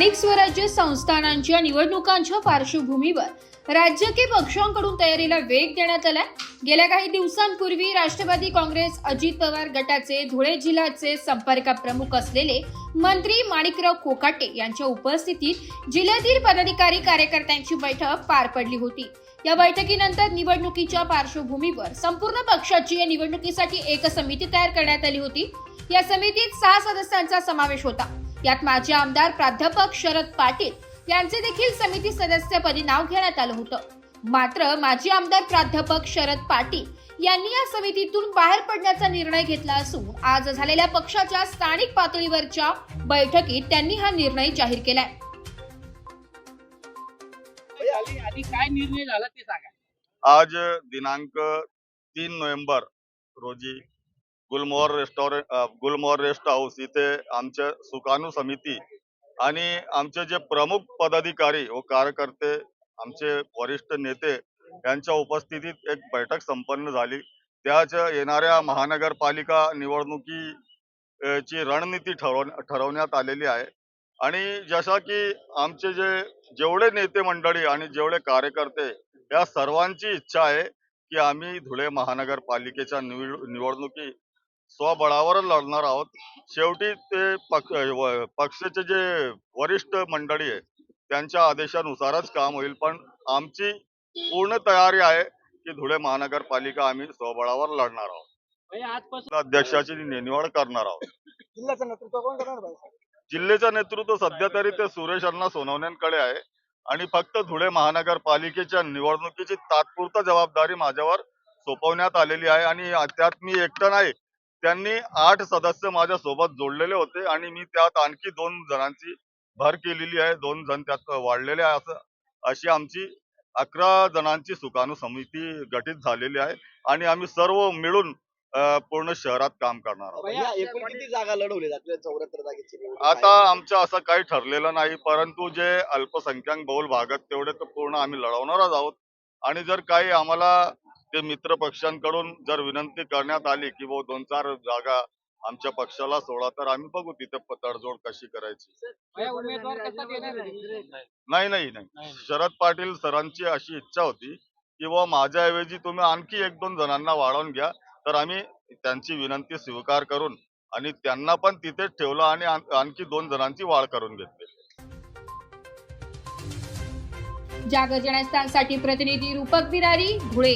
स्थानिक स्वराज्य संस्थानांच्या निवडणुकांच्या पार्श्वभूमीवर राजकीय पक्षांकडून तयारीला वेग देण्यात आलाय. गेल्या काही दिवसांपूर्वी राष्ट्रवादी काँग्रेस अजित पवार गटाचे धुळे जिल्ह्याचे संपर्क प्रमुख असलेले मंत्री माणिकराव कोकाटे यांच्या उपस्थितीत जिल्ह्यातील पदाधिकारी कार्यकर्त्यांची बैठक पार पडली होती. या बैठकीनंतर निवडणुकीच्या पार्श्वभूमीवर संपूर्ण पक्षाची या निवडणुकीसाठी एक समिती तयार करण्यात आली होती. या समितीत सहा सदस्यांचा समावेश होता. यात माजी आमदार प्राध्यापक शरद पाटील यांचे देखील समिती सदस्यपदी नाव घेण्यात आलं होतं. मात्र माजी आमदार प्राध्यापक शरद पाटील यांनी या समितीतून बाहेर पडण्याचा निर्णय घेतला असून आज झालेल्या पक्षाच्या स्थानिक पातळीवरच्या बैठकीत त्यांनी हा निर्णय जाहीर केलाय. आणि काय निर्णय झाला ते सांगा. आज दिनांक तीन नोव्हेंबर रोजी गुलमोहर रेस्टॉरंट गुलमोहर रेस्ट हाऊस इथे आमच्या सुकाणू समिती आणि आमचे जे प्रमुख पदाधिकारी व कार्यकर्ते आमचे वरिष्ठ नेते यांच्या उपस्थितीत एक बैठक संपन्न झाली. त्याच येणाऱ्या महानगरपालिका निवडणुकी ची रणनीती ठरव ठरवण्यात आलेली आहे. आणि जसा की आमचे जे जेवढे नेते मंडळी आणि जेवढे कार्यकर्ते या सर्वांची इच्छा आहे की आम्ही धुळे महानगरपालिकेच्या निवड- निवडणुकी स्वबळावर लढणार आहोत. शेवटी ते पक्ष व- पक्षाचे जे वरिष्ठ मंडळी आहे त्यांच्या आदेशानुसारच काम होईल. पण आमची पूर्ण तयारी आहे की धुळे महानगरपालिका आम्ही स्वबळावर लढणार आहोत. म्हणजे आजपासून अध्यक्षाची निवड करणार आहोत. जिल्ह्याचं नेतृत्व कोण करणार भाई जिल्ह्याचं नेतृत्व सध्या तरी ते सुरेश अण्णा सोनवण्यांकडे आहे. आणि फक्त धुळे महानगरपालिकेच्या निवडणुकीची तात्पुरता जबाबदारी माझ्यावर सोपवण्यात आलेली आहे. आणि त्यात मी एकटा नाही त्यांनी आठ सदस्य माझ्या सोबत जोडलेले होते आणि मी त्यात आणखी दोन जणांची भर केलेली आहे. दोन जण त्यात वाढलेले आहे असं अशी आमची अकरा जणांची सुकाणू समिती गठीत झालेली आहे आणि आम्ही सर्व मिळून पूर्ण शहरात काम करणार आहोत. आता. आमचं असं काही ठरलेलं नाही परंतु जे अल्पसंख्याक बहुल भागात तेवढे तर पूर्ण आम्ही लढवणारच आहोत. आणि जर काही आम्हाला ते मित्र पक्षांकडून जर विनंती करण्यात आली की वो दोन चार जागा आमच्या पक्षाला सोडा तर आम्ही बघू तिथे तडजोड कशी करायची. भैया, उमेदवार कसा देणार आहे? नाही नाही नाही. शरद पाटील सरांची अशी इच्छा होती की बुवा माझ्याऐवजी तुम्ही आणखी एक दोन जणांना वाढवून घ्या तर आम्ही त्यांची विनंती स्वीकार करून आणि त्यांना पण तिथेच ठेवलं आणि आण- आणखी दोन जणांची वाढ करून घेतली. जागर जनस्थानसाठी प्रतिनिधी रूपक बिरारी धुळे.